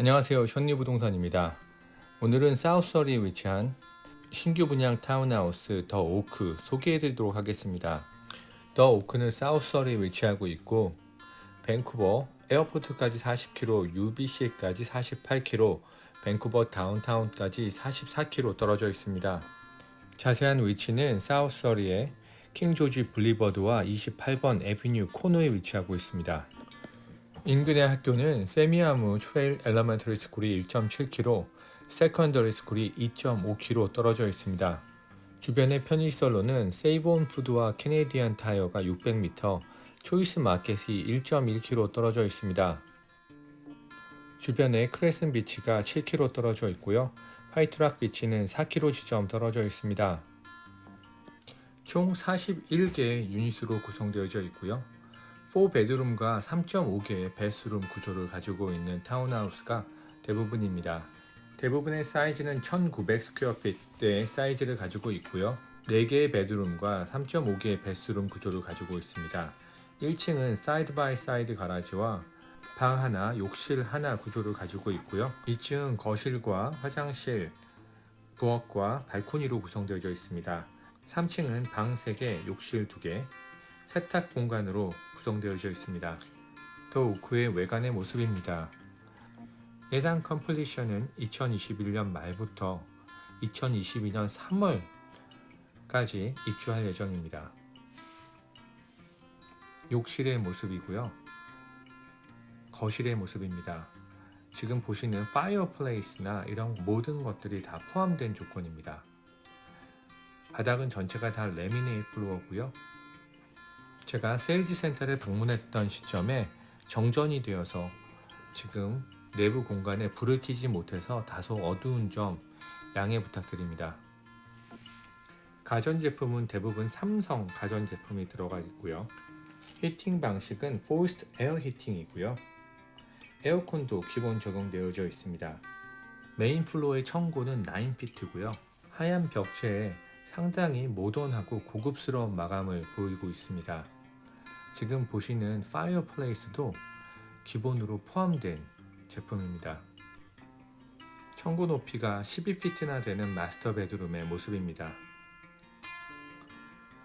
안녕하세요. 현리 부동산입니다. 오늘은 사우스서리에 위치한 신규 분양 타운하우스 더 오크 소개해 드리도록 하겠습니다. 더 오크는 사우스서리에 위치하고 있고 밴쿠버 에어포트까지 40km, UBC까지 48km, 밴쿠버 다운타운까지 44km 떨어져 있습니다. 자세한 위치는 사우스서리의 킹조지 블리버드와 28번 에비뉴 코너에 위치하고 있습니다. 인근의 학교는 세미아무 트레일 엘러멘터리 스쿨이 1.7km, 세컨더리 스쿨이 2.5km 떨어져 있습니다. 주변의 편의시설로는 세이본 푸드와 캐네디안 타이어가 600m, 초이스 마켓이 1.1km 떨어져 있습니다. 주변에 크레슨 비치가 7km 떨어져 있고요. 화이트락 비치는 4km 지점 떨어져 있습니다. 총 41개의 유닛으로 구성되어져 있고요. 4베드룸과 3.5개의 베스룸 구조를 가지고 있는 타운하우스가 대부분입니다. 대부분의 사이즈는 1900 스퀘어피트의 사이즈를 가지고 있고요. 4개의 베드룸과 3.5개의 베스룸 구조를 가지고 있습니다. 1층은 사이드 바이 사이드 가라지와 방 하나, 욕실 하나 구조를 가지고 있고요. 2층은 거실과 화장실, 부엌과 발코니로 구성되어 있습니다. 3층은 방 3개, 욕실 2개, 세탁 공간으로 구성되어져 있습니다. 더 오크의 외관의 모습입니다. 예상 컴플리션은 2021년 말부터 2022년 3월까지 입주할 예정입니다. 욕실의 모습이고요. 거실의 모습입니다. 지금 보시는 파이어플레이스나 이런 모든 것들이 다 포함된 조건입니다. 바닥은 전체가 다 레미네이트 플로어고요. 제가 세일즈 센터를 방문했던 시점에 정전이 되어서 지금 내부 공간에 불을 켜지 못해서 다소 어두운 점 양해 부탁드립니다. 가전제품은 대부분 삼성 가전제품이 들어가 있고요. 히팅 방식은 포스트 에어 히팅이고요. 에어컨도 기본 적용되어져 있습니다. 메인 플로어의 청고는 9피트고요. 하얀 벽체에 상당히 모던하고 고급스러운 마감을 보이고 있습니다. 지금 보시는 파이어플레이스도 기본으로 포함된 제품입니다. 청구 높이가 12피트나 되는 마스터 베드룸의 모습입니다.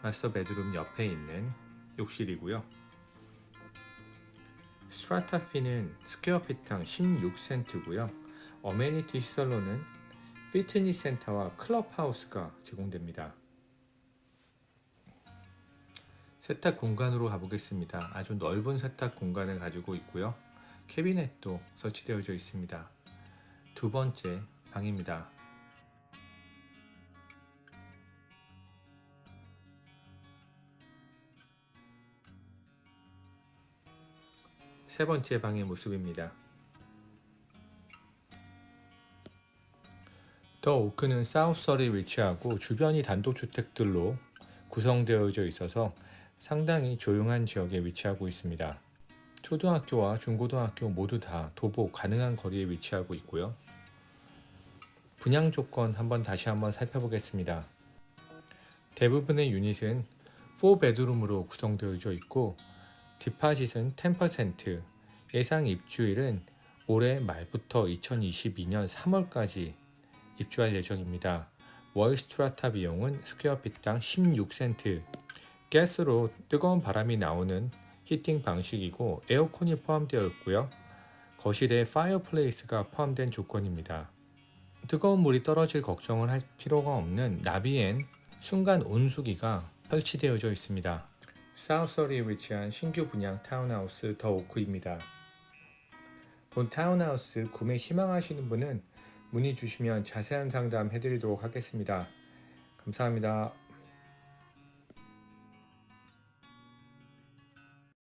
마스터 베드룸 옆에 있는 욕실이고요. 스트라타피는 스퀘어 피트당 16센트고요. 어메니티 시설로는 피트니스 센터와 클럽하우스가 제공됩니다. 세탁 공간으로 가보겠습니다. 아주 넓은 세탁 공간을 가지고 있고요. 캐비넷도 설치되어져 있습니다. 두 번째 방입니다. 세 번째 방의 모습입니다. 더 오크는 사우스설에 위치하고 주변이 단독주택들로 구성되어져 있어서 상당히 조용한 지역에 위치하고 있습니다. 초등학교와 중고등학교 모두 다 도보 가능한 거리에 위치하고 있고요. 분양 조건 한번 다시 한번 살펴보겠습니다. 대부분의 유닛은 4베드룸으로 구성되어져 있고 디파짓은 10% 예상 입주일은 올해 말부터 2022년 3월까지 입주할 예정입니다. 월 스트라타 비용은 스퀘어피트당 16센트 가스로 뜨거운 바람이 나오는 히팅 방식이고 에어컨이 포함되어 있고요. 거실에 파이어플레이스가 포함된 조건입니다. 뜨거운 물이 떨어질 걱정을 할 필요가 없는 나비엔 순간 온수기가 설치되어져 있습니다. 사우서리에 위치한 신규 분양 타운하우스 더 오크입니다. 본 타운하우스 구매 희망하시는 분은 문의 주시면 자세한 상담 해드리도록 하겠습니다. 감사합니다.